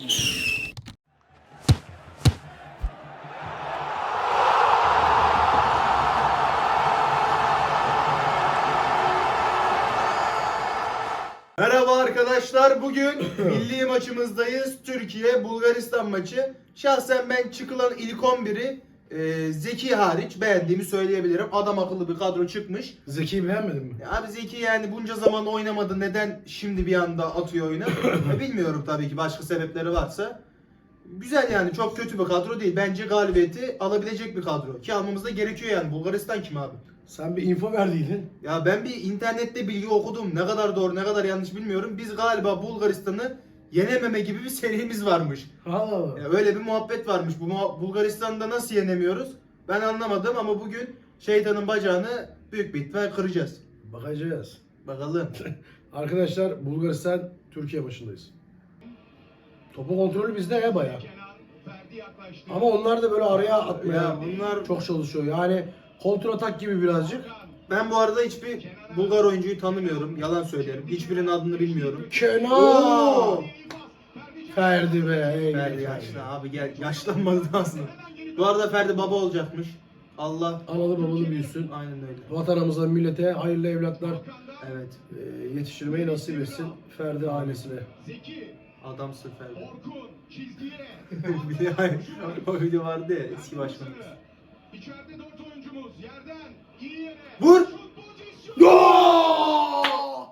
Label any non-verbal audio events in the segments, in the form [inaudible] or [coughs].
Merhaba arkadaşlar. Bugün [coughs] milli maçımızdayız. Türkiye Bulgaristan maçı. Şahsen ben çıkılan ilk 11'i e, Zeki hariç beğendiğimi söyleyebilirim. Adam akıllı bir kadro çıkmış. Zeki'yi beğenmedin mi? Ya Abi Zeki yani bunca zaman oynamadı. Neden şimdi bir anda atıyor oyuna? E, Bilmiyorum tabii ki başka sebepleri varsa. Güzel yani çok kötü bir kadro değil. Bence galibiyeti alabilecek bir kadro. Ki almamız da gerekiyor yani. Bulgaristan kim abi? Sen bir info verdiydin. Ya ben bir internette bilgi okudum. Ne kadar doğru ne kadar yanlış bilmiyorum. Biz galiba Bulgaristan'ı yenememe gibi bir serimiz varmış. Allah Allah. Ya öyle bir muhabbet varmış. Bu muha- Bulgaristan'da nasıl yenemiyoruz? Ben anlamadım ama bugün şeytanın bacağını büyük bir ihtimal kıracağız. Bakacağız. Bakalım. [laughs] Arkadaşlar Bulgaristan Türkiye başındayız. Topu kontrolü bizde ya bayağı. Ama onlar da böyle araya atmaya Ya bunlar çok çalışıyor. Yani kontrol atak gibi birazcık. Ben bu arada hiçbir Bulgar oyuncuyu tanımıyorum. Yalan söylerim. Hiçbirinin adını bilmiyorum. Kenan! Oo! Ferdi be. ey Ferdi gidi yaşlı abi gel yaşlanmadı aslında. Bu arada Ferdi baba olacakmış. Allah Analı babalı büyüsün. aynen öyle. Vatanımıza, millete hayırlı evlatlar Evet. e, yetiştirmeyi nasip etsin. Ferdi ailesine. Adamsın Ferdi. [laughs] bir de [laughs] o video vardı ya eski başkanımız. İçeride dört oyuncumuz yerden. Vur! Gol!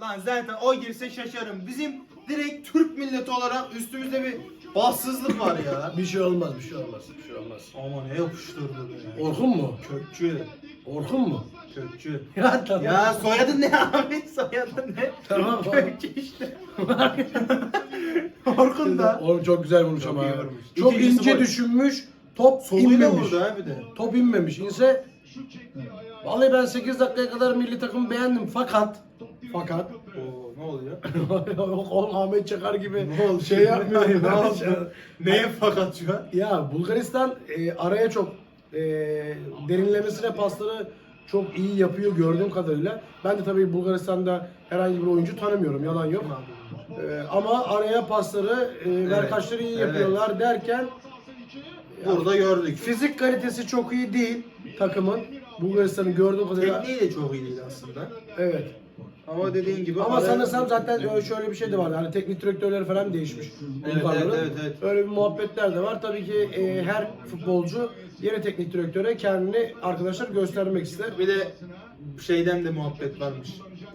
Lan zaten o girse şaşarım. Bizim direkt Türk milleti olarak üstümüzde bir bahtsızlık var ya. Bir şey olmaz, bir şey olmaz, bir şey olmaz. Ama ne yapıştırdı be. Orkun mu? Kökçü. Orkun mu? Kökçü. Ya tamam. Ya soyadın ne abi? [laughs] Soyadın ne? Tamam. Kökçü işte. [laughs] Orkun da. Oğlum çok güzel vurmuş ama. ya. Çok İkincisi ince gol. düşünmüş. Top Soluyla inmemiş. vurdu ha bir de. Top inmemiş. İnse Vallahi ben 8 dakikaya kadar milli takımı beğendim fakat fakat Oo ne oluyor? [laughs] Oğlum Ahmet Çakar gibi Ne oldu şey [laughs] yapmıyor. ne oldu? [laughs] Neye fakat şu an? Ya Bulgaristan e, araya çok e, derinlemesine pasları çok iyi yapıyor gördüğüm kadarıyla. Ben de tabii Bulgaristan'da herhangi bir oyuncu tanımıyorum. Yalan yok. E, ama araya pasları, e, verkaçları iyi evet. yapıyorlar derken Burada gördük. fizik kalitesi çok iyi değil takımın. Bulgaristan'ın gördüğüm kadarıyla. Tekniği de çok iyi değil aslında. Evet. Ama dediğin gibi Ama sanırsam zaten öyle şöyle bir şey de var. Hani teknik direktörleri falan değişmiş. Evet, Bulgarların. evet, evet, evet. Öyle bir muhabbetler de var. Tabii ki e, her futbolcu yeni teknik direktöre kendini arkadaşlar göstermek ister. Bir de şeyden de muhabbet varmış.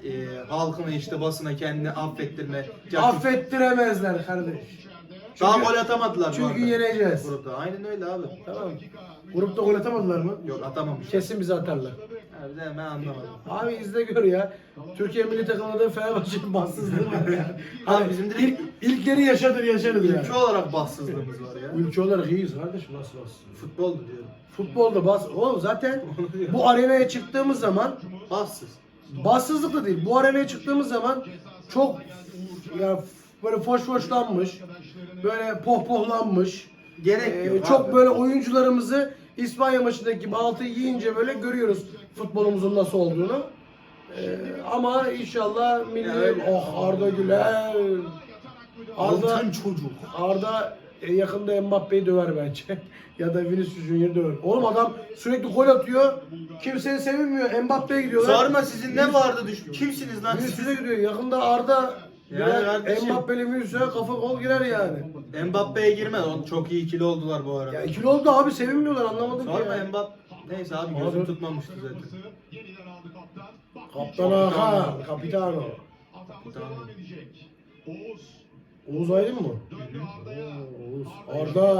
Ee, halkına işte basına kendini affettirme. Affettiremezler kardeş. Daha gol atamadılar bu çünkü arada. yeneceğiz. Grupta. Aynen öyle abi. Tamam. Grupta gol atamadılar mı? Yok atamamış. Kesin bizi atarlar. Abi de ben anlamadım. Abi izle gör ya. Türkiye milli takımında Fenerbahçe'nin bahtsızlığı var ya. [laughs] Abi bizim direkt- ilk, ilkleri yaşadır yaşarız ya. Ülke olarak bahtsızlığımız var ya. Ülke olarak iyiyiz kardeşim nasıl nasıl. Futboldu diyorum. Futbolda bas. Oğlum zaten bu arenaya çıktığımız zaman Bahtsız. bassızlık da değil. Bu arenaya çıktığımız zaman çok ya böyle foş foşlanmış, böyle pohpohlanmış. Gerek Ee, yok çok abi. böyle oyuncularımızı İspanya maçındaki altı yiyince böyle görüyoruz futbolumuzun nasıl olduğunu. Ee, ama inşallah milli Yani- oh Arda Güler Arda Altın çocuk. Arda e, yakında Mbappe'yi döver bence. [laughs] ya da Vinicius Junior döver. Oğlum adam sürekli gol atıyor. Kimseyi sevinmiyor. Mbappe'ye gidiyorlar. Sorma sizin ne vardı düşün. Kimsiniz lan? Vinicius'a gidiyor. Yakında Arda Yani girer. kardeşim. Mbappe'li Vinicius'a kafa gol girer yani. Mbappe'ye girmez. O çok iyi ikili oldular bu arada. Ya ikili oldu abi sevinmiyorlar anlamadım ki Sorma ya. Mbappe. Neyse abi Abi. gözüm tutmamıştı zaten. Yeniden aldı kaptan. Kaptan Hakan, Capitano. Atamız devam edecek. Oğuz. Oğuz Aydın mı? Döndü Arda'ya. Oğuz. Arda.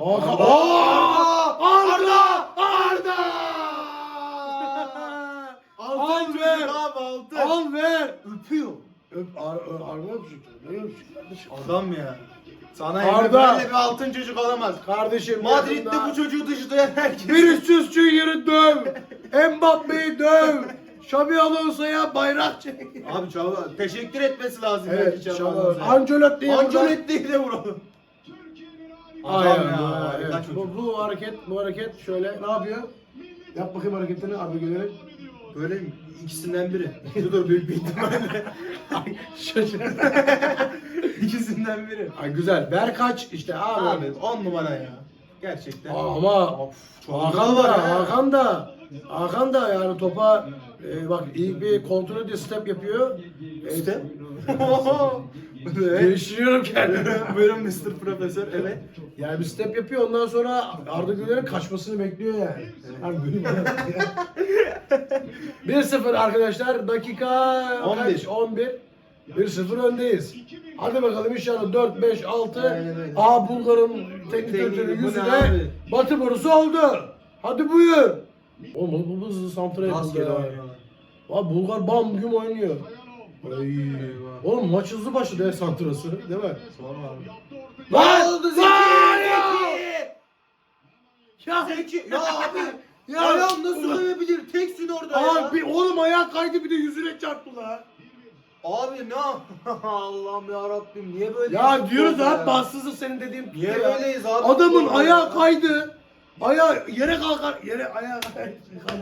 Arda. Hakan. Aa! Arda! Arda! Altın Al ver. abi altın. Al ver. Öpüyor. Öp Ar Ar Arda öpecek. Ne öpecek kardeşim? Adam ya. Sana Arda. Böyle bir altın çocuk olamaz. Kardeşim Madrid'de yakında bu çocuğu dışlayan herkes. Vinicius Junior'ı döv. Mbappe'yi döv. Xabi Alonso'ya bayrak çek. Abi Çağla teşekkür etmesi lazım. Evet, belki Xabi Alonso'ya. Ancelotti'yi Ancelotti'yi de vuralım. Aynen Adam ya, ya. harika çocuk. Bu, bu hareket, bu hareket şöyle ne yapıyor? Yap bakayım hareketini abi gelelim. Böyle İkisinden biri. [laughs] Dur büyük bir ihtimalle. [laughs] Ay, şaşır. [laughs] İkisinden biri. Ay güzel. Berkaç işte abi. Abi 10 numara ya. Gerçekten. Aa, ama Of, çok Hakan var ha. Hakan da, Hakan da yani topa e, bak ilk bir kontrol ediyor, step yapıyor. E, İşte. Geliştiriyorum kendimi. [laughs] Buyurun Mr. Profesör. Evet. Yani bir step yapıyor ondan sonra Arda Güler'in kaçmasını bekliyor yani. Böyle [laughs] bir- 1-0 arkadaşlar dakika 11. kaç? 11. 1-0 öndeyiz. Hadi bakalım inşallah 4, 5, 6. Aynen öyle. A Bulgar'ın teknik Teknik, direktörü bu ne yüzü de abi? Batı borusu oldu. Hadi buyur. Oğlum bu hızlı santra Rastgele yapıldı ya. oynuyorlar. Abi Bulgar bam güm oynuyor. Ay. Oğlum maç hızlı başladı ya santrası değil mi? Sorma abi. Lan! oldu Lan Zeki? ya! Zeki! Ya! Ya abi! Ya! Ayağım nasıl kayabilir? Teksin orada ya. Abi oğlum ayağı kaydı bir de yüzüne çarptı la. Abi ne? [laughs] Allah'ım ya Rabbim niye böyle? Ya diyoruz ya? abi bassızlık senin dediğin Niye ya. böyleyiz abi? Adamın ayağı ya. kaydı. Ayağı yere kalkar. Yere ayağı kaydı.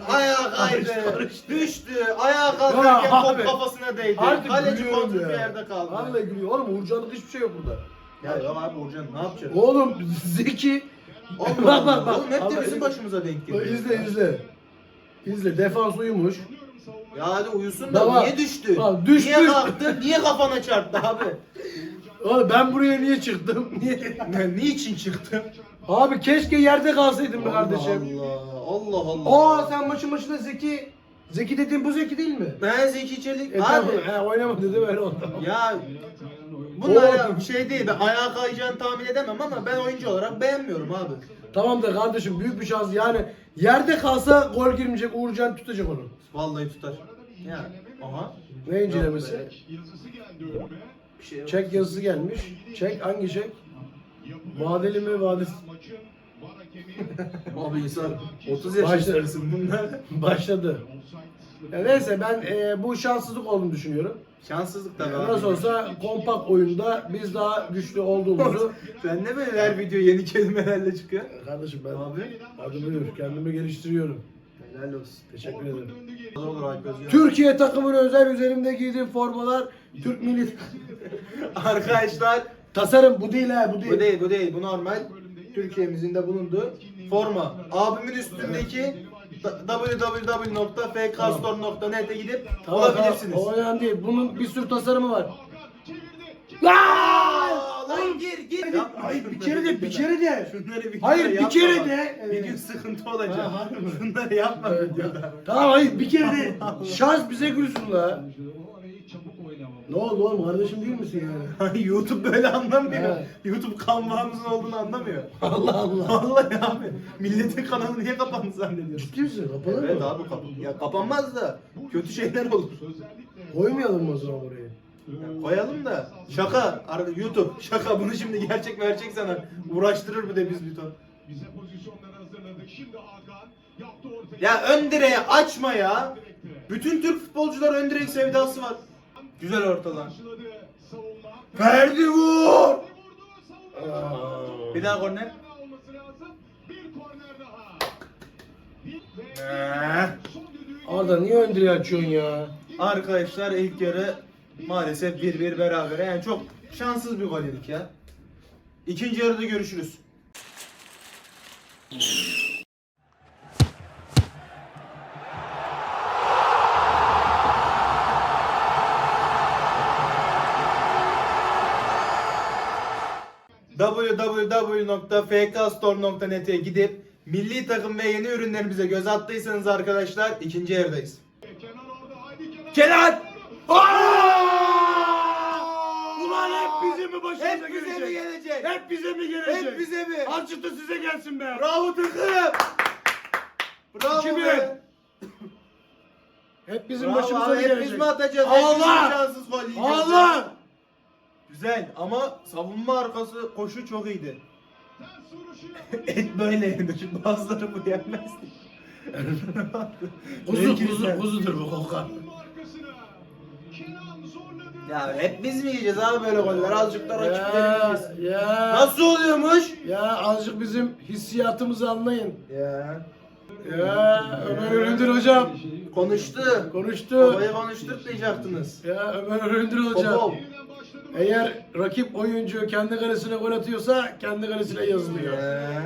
Ayağı kaydı. Düştü. Ayağa kalkarken Ya top abi. kafasına değdi. Artık Kaleci gülüyorum kontrol ya. bir yerde kaldı. Vallahi gülüyor. Oğlum Uğurcan'lık hiçbir şey yok burada. Ya yok abi Orcan ne yapacak? Oğlum Zeki. Allah [laughs] Bak, bak, bak. Oğlum hep de bizim başımıza denk geliyor. izle izle. İzle defans uyumuş. Ya hadi uyusun da Baba, niye düştü? bak, düştü. Niye kalktı? Niye kafana çarptı abi? Oğlum ben buraya niye çıktım? [laughs] Niye? Ne, niçin çıktı? Abi keşke yerde kalsaydım be kardeşim. Allah Allah. Allah. Aa sen maçın başında Zeki. Zeki dediğin bu Zeki değil mi? Ben Zeki Çelik. E, abi. tamam. He, oynamadı dedi böyle oldu. Ya bunlar Oğlum. şey değil. Ben ayağa kayacağını tahmin edemem ama ben oyuncu olarak beğenmiyorum abi. Tamam da kardeşim büyük bir şans yani yerde kalsa gol girmeyecek Uğurcan tutacak onu. Vallahi tutar. Ya. Aha. Ne incelemesi? Çek yazısı gelmiş. Çek hangi çek? Vadeli mi vadesiz? [laughs] Var. Abi insan 30 Başla- yaşındasın bunlar. [laughs] Başladı. Ya neyse ben e, bu şanssızlık olduğunu düşünüyorum. Şanssızlık tabii Ya abi. Nasıl olsa kompakt oyunda biz daha güçlü olduğumuzu [laughs] Sen ne böyle her video yeni kelimelerle çıkıyor? Kardeşim ben Abi. hadi buyur kendimi geliştiriyorum. Helal olsun. Teşekkür ederim. Ne olur Alp Özgen. Türkiye takımının özel üzerinde giydiğim formalar Türk milli Arkadaşlar tasarım bu değil ha bu değil. bu değil bu değil bu normal. Türkiye'mizin de bulunduğu forma. Abimin üstündeki www.fkstore.net'e gidip Tamam, bulabilirsiniz. Tamam, o önemli değil. Bunun bir sürü tasarımı var. Aa, lan gir gir. Yapma Hayır bir kere de bir kere de. Şunları bir Hayır, bir yapma kere bak. de. Bir Evet. gün sıkıntı olacak. Ha, harbi mi? Şunları yapma videoda. Tamam hayır bir kere de şans bize gülsün la. Ne oldu oğlum kardeşim değil misin yani? [laughs] YouTube böyle anlamıyor. Evet. YouTube kanvamızın olduğunu anlamıyor. [laughs] Allah Allah. Vallahi abi. Milletin kanalı niye kapandı zannediyorsun? Ciddi misin? Kapalı Evet mı? abi kapan. Ya kapanmaz da kötü şeyler olur. Koymayalım mı o zaman burayı? Ya koyalım da şaka arada YouTube şaka bunu şimdi gerçek verecek sana uğraştırır bir de biz bir ton. Bize pozisyonları hazırladık. Şimdi Hakan yaptı ortaya. Ya ön direği açma ya. Bütün Türk futbolcular ön direk sevdası var. Güzel ortadan. Ferdi vur. Bir daha korner. Ee. Arda niye ön direği açıyorsun ya? Arkadaşlar ilk yarı maalesef 1-1 berabere. Yani çok şanssız bir gol yedik ya. İkinci yarıda görüşürüz. www.fkstore.net'e gidip milli takım ve yeni ürünlerimize göz attıysanız arkadaşlar ikinci yarıdayız. Kenan! Ulan hep bize mi başımıza Hep bize mi gelecek? Hep bize mi gelecek? Hep bize mi? Da size gelsin be. Bravo takım! Bravo İki be! Hep bizim Bravo başımıza abi, hep gelecek. biz mi atacağız? Hep biz mi Allah! şanssız gol yiyeceğiz? Allah! Güzel ama savunma arkası koşu çok iyiydi. Vuruşu. [laughs] Et böyle yenir. Bazıları [laughs] bu yenmez. Kuzu kuzu kuzudur bu zorladı. Ya hep biz mi yiyeceğiz abi böyle goller? Azıcık da rakiplerimiz. Ya, ya. Nasıl oluyormuş? Ya azıcık bizim hissiyatımızı anlayın. Ya. Ya Ömer Üründür hocam. Konuştu. Konuştu. Babaya konuşturtmayacaktınız. Ya Ömer Öndür hocam. Babam. Eğer rakip oyuncu kendi kalesine gol atıyorsa kendi kalesine yazılıyor. Ee,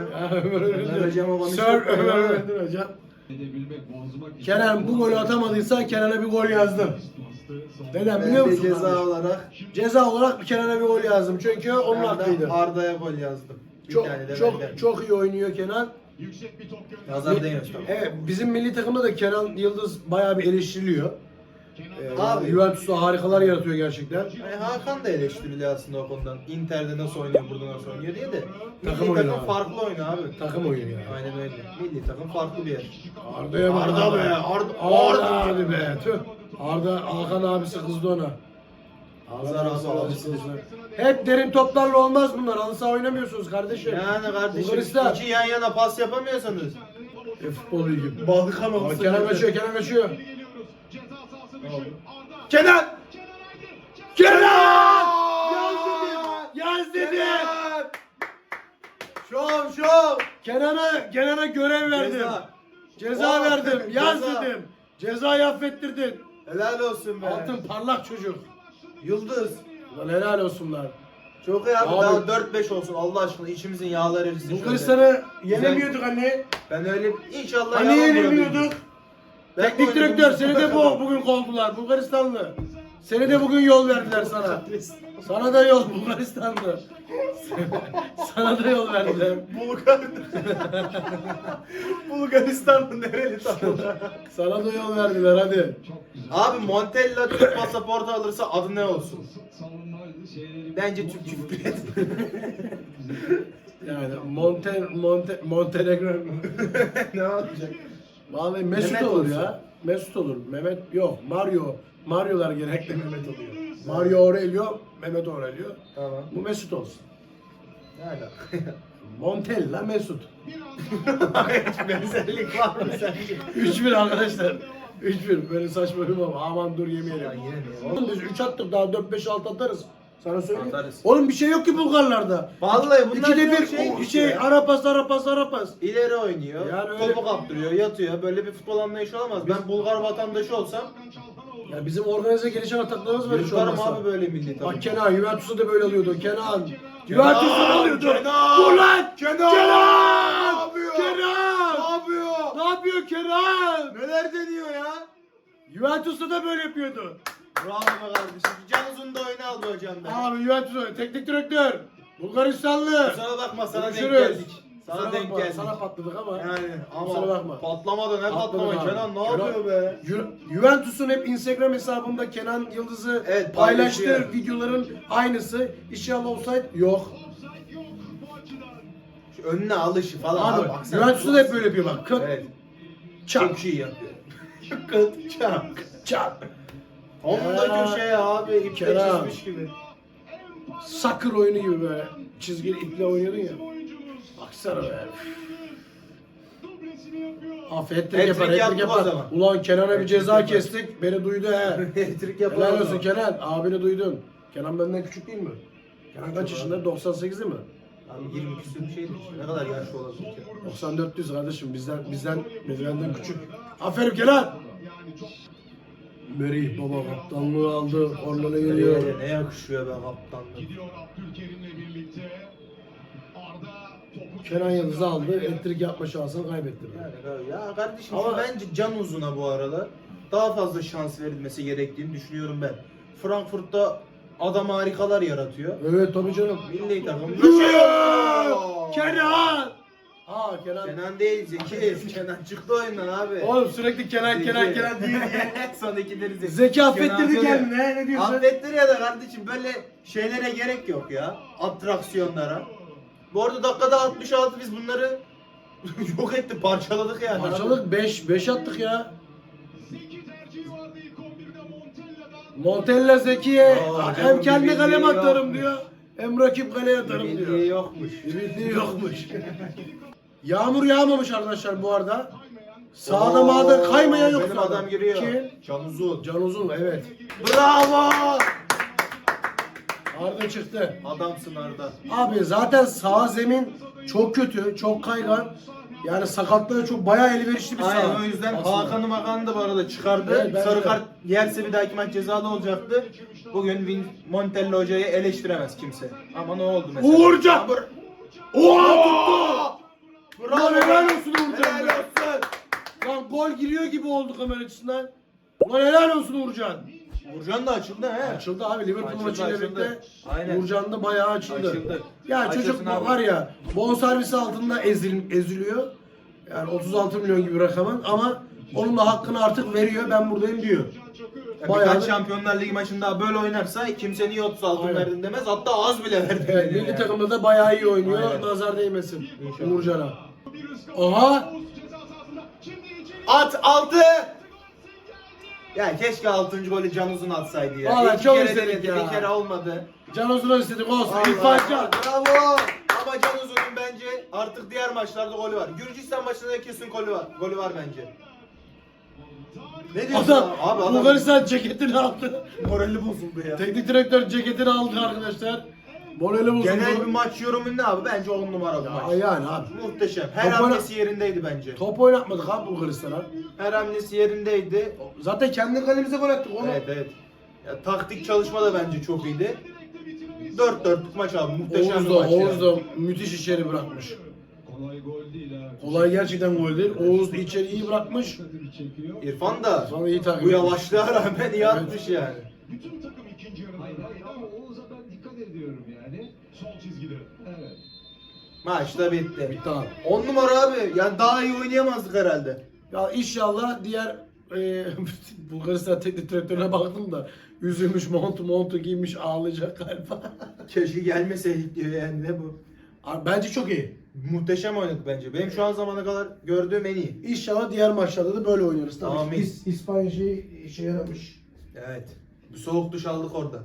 Sir konuştuk. Ömer hocam. Edebilmek, bozmak için- Kenan bu golü atamadıysa Kenan'a bir gol yazdım. Neden biliyor musun? ceza kardeşim? olarak Ceza olarak Kenan'a bir gol yazdım. Çünkü onun hakkıydı. Arda'ya gol yazdım. Bir Çok tane de çok benden. çok iyi oynuyor Kenan. Yüksek bir top gönderdi. Nazar tabii. Evet bizim milli takımda da Kenan Yıldız bayağı bir eleştiriliyor. Ee, Abi. Juventus'ta harikalar yaratıyor gerçekten. Yani Hakan da eleştiriliyor aslında o konudan. Inter'de nasıl oynuyor, burada nasıl oynuyor diye de. Takım Milli oyunu takım abi. farklı oyunu abi. Takım oyunu yani. Aynen öyle. Milli takım farklı bir yer. Arda'ya bak. Arda be, Arda- Arda abi be. Tüh. Arda Hakan abisi kızdı ona. Hazar abi abisi. Hep derin toplarla olmaz bunlar. Halı saha oynamıyorsunuz kardeşim. Yani kardeşim Bulgaristan. iki yan yana pas yapamıyorsanız. E, futbol bilgi. Balkan olsun. Kenan kaçıyor, Kenan kaçıyor. Kenan! Kenan! Yaz dedim! Yaz dedim! Şov şov! Kenan'a Kenan'a görev verdim. Ceza. Ceza Oh, verdim. Yaz ceza. dedim. Cezayı affettirdin. Helal olsun be. Altın parlak çocuk. Yıldız. Lan helal olsunlar. Çok iyi abi, Abi. daha 4-5 olsun Allah aşkına içimizin yağları erisin. şöyle. Bulgaristan'ı yenemiyorduk anne. Ben öyle inşallah Hani yalan yenemiyorduk. Ben Teknik bu direktör seni de bu [laughs] bugün kovdular. Bulgaristanlı. Seni de bugün yol verdiler sana. Sana da yol Bulgaristanlı. [laughs] sana da yol verdiler. Bulgar. Bulgaristan'ın nereli olarak? Sana da yol verdiler hadi. Abi Montella Türk pasaportu alırsa adı ne olsun? Bence Türk Cumhuriyeti. [laughs] Yani Monte Monte Montenegro ne olacak? Vallahi Mesut Mehmet olur olsun. ya. Mesut olur. Mehmet yok. Mario. Mario'lar genellikle Mehmet oluyor. Mario Aurelio, Mehmet Aurelio. Tamam. Bu Mesut olsun. Yani. [laughs] Montella Mesut. Hiç benzerlik var mı sence? 3-1 arkadaşlar. 3-1 böyle saçma bir baba. Aman dur yemeyelim. Biz 3 attık daha 4-5-6 atarız. Sana söyleyeyim. Atarız. Oğlum bir şey yok ki Bulgarlarda. Vallahi bunlar İkide bir şey işte şey ya. ara pas ara pas ara pas. İleri oynuyor, Yani öyle- topu kaptırıyor, yatıyor. Böyle bir futbol anlayışı olamaz. Ben Bulgar vatandaşı olsam Ya bizim organize gelişen ataklarımız var hiç yurtlarım olmazsa. abi böyle milli takım. Bak Kenan, Juventus'u da böyle alıyordu. Kenan. Juventus'u da alıyordu. Kenan! Vur lan! Kenan! Kenan! Ne yapıyor? Kenan! Ne yapıyor? Ne yapıyor Kenan? Neler deniyor ya? Juventus'ta da böyle yapıyordu. Bravo be kardeşim. Can uzun da oyunu aldı hocam ben. Abi Juventus'u teknik direktör. Bulgaristanlı. Kusura bakma sana denk Görüşürüz. geldik. Sana Kusura denk bakma, geldik. Sana patladık ama. Yani Kusura ama bakma. patlamadı ne Patladık patlama abi. Kenan ne Kenan- yapıyor be? Ju- Juventus'un hep Instagram hesabında Kenan Yıldız'ı Evet, paylaştığı paylaşıyor. videoların aynısı. İnşallah offside yok. Şu önüne alışı falan. Abi baksana. Juventus'ta da hep böyle yapıyor bak. Kıt, Evet. çak, Çok iyi yapıyor. [laughs] Kıt çak. çak. Onun da köşeye abi iple çizmiş gibi. Sakır oyunu gibi böyle. Çizgili iple oynuyordun ya. Baksana be. Aferin Hat-trick yapar, hat-trick yapar. Ulan Kenan'a bir ceza yapar. kestik, beni duydu he. [laughs] Hat-trick Helal yapar. olsun Kenan, abini duydun. Kenan benden küçük değil mi? Kenan kaç yaşında? 98 değil mi? Abi 20 küsur bir şeydir. Ne kadar yaşlı olabilir ki? 94 düz kardeşim bizden bizden bizden küçük. Aferin Kenan. Merih baba kaptanlığı aldı. Orlana geliyor. Ne yakışıyor be kaptanlık. Gidiyor Abdülkerim'le birlikte. Arda topu Kenan Yıldız'ı aldı. Elektrik yapma şansını kaybettirdi. Yani ya kardeşim Ama- bence can uzuna bu arada daha fazla şans verilmesi gerektiğini düşünüyorum ben. Frankfurt'ta adam harikalar yaratıyor. Evet tabii canım. Milli takım. Kenan! Aa Kenan. Kenan değil Zeki. Kenan çıktı oyundan abi. Oğlum sürekli Kenan Kenan Zeki. Kenan diye diye. [laughs] Son ikileri Zeki. Zeki affettirdi Kenan kendine. Ne diyorsun? Affettiriyor da kardeşim böyle şeylere gerek yok ya. Atraksiyonlara. Bu arada dakikada 66 biz bunları [laughs] yok etti parçaladık yani. Parçalık 5 5 attık ya. Zeki tercihi vardı ilk 11'de Montella'dan. Montella Zeki'ye Aa, hem kendi kaleme atarım yokmuş. diyor. Hem rakip kaleye atarım Bildiği diyor. yokmuş. Bildiği yokmuş. [laughs] Yağmur yağmamış arkadaşlar bu arada. Sağda Oo, mağda kaymayan yok Benim sağda. adam giriyor. Kim? Can Uzun. Can Uzun evet. Bravo! Arda çıktı. Adamsın Arda. Abi zaten sağ zemin çok kötü, çok kaygan. Yani sakatlığı çok bayağı elverişli bir saha. Aynen o yüzden aslında. Hakan'ı Makan'ı da bu arada çıkardı. Evet, Sarı de. kart yerse bir dahaki maç cezalı olacaktı. Bugün Vin Montella hocayı eleştiremez kimse. Ama ne oldu mesela? Uğurcan! Oha tuttu! Bravo! Lan helal olsun Uğurcan Helal be. olsun! Lan gol giriyor gibi oldu kamera açısından. Ulan helal olsun Uğurcan. Uğurcan da açıldı he. Açıldı abi Liverpool Açıldı, maçıyla açıldı. birlikte Aynen. Uğurcan da bayağı açıldı. Açıldı. Ya Açılsın çocuk abi. var ya bonservisi altında ezil, eziliyor. Yani 36 milyon gibi rakamın ama onun da hakkını artık veriyor. Ben buradayım diyor. Ya Bayağı Birkaç da- Şampiyonlar Ligi maçında böyle oynarsa kimse niye 36 Aynen. verdin demez. Hatta az bile verdi. Evet, milli takımda da bayağı iyi oynuyor. Aynen. Nazar değmesin İnşallah. Uğurcan'a. İçeri. At 6. Ya keşke 6. golü Can Uzun atsaydı ya. Vallahi İki çok kere istedik denedi, ya. Bir kere olmadı. Can Ozun'a istedik olsun. Allah İrfan Can. Bravo. Ama Can Uzun'un bence artık diğer maçlarda golü var. Gürcistan maçında da kesin golü var. Golü var bence. Ne diyorsun Adam, abi? Adam Bulgaristan ceketini aldı. morali bozuldu ya. Teknik direktör ceketini aldı arkadaşlar. Morali bozuldu. Genel bir maç yorumu ne abi? Bence 10 numara bir Ya, maç. yani abi. Muhteşem. Her Top oyna- hamlesi yerindeydi bence. Top oynatmadık abi Bulgaristan'a. Her hamlesi yerindeydi. Zaten kendi kalemize gol attık onu. Evet evet. Ya, taktik çalışma da bence çok iyiydi. 4 dörtlük maç abi. Muhteşem Oğuz bir da, maç. Oğuz da müthiş içeri bırakmış. Kolay gol değil ha. Kolay gerçekten gol değil. Oğuz da içeri iyi bırakmış. Çekiyor. İrfan da Sonra iyi takip bu etmiş. yavaşlığa rağmen iyi atmış yani. Bütün takım ikinci yarıda. Hayır hayır ama Oğuz'a ben dikkat ediyorum yani. Sol çizgide. Evet. Maç da bitti. Bitti abi. 10 numara abi. Yani daha iyi oynayamazdık herhalde. Ya inşallah diğer e, [laughs] Bulgaristan teknik direktörüne baktım da üzülmüş montu montu giymiş ağlayacak galiba. [laughs] Keşke gelmeseydik diyor yani ne bu? Abi bence çok iyi. Muhteşem oynadık bence. Benim şu an zamana kadar gördüğüm en iyi. İnşallah diğer maçlarda da böyle oynarız. Tabii Amin. İspanya şey, işe yaramış. Evet. Bir soğuk duş aldık orada.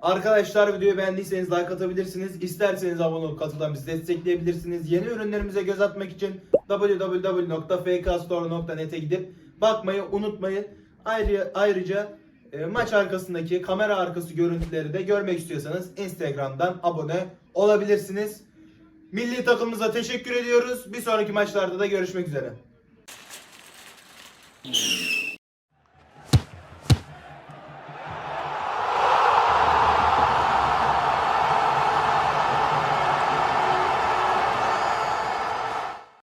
Arkadaşlar videoyu beğendiyseniz like atabilirsiniz. İsterseniz abone olup katıldan bizi destekleyebilirsiniz. Yeni ürünlerimize göz atmak için www.fkstore.net'e gidip bakmayı unutmayın. Ayrıca, ayrıca e, maç arkasındaki kamera arkası görüntüleri de görmek istiyorsanız Instagram'dan abone olabilirsiniz. Milli takımımıza teşekkür ediyoruz. Bir sonraki maçlarda da görüşmek üzere.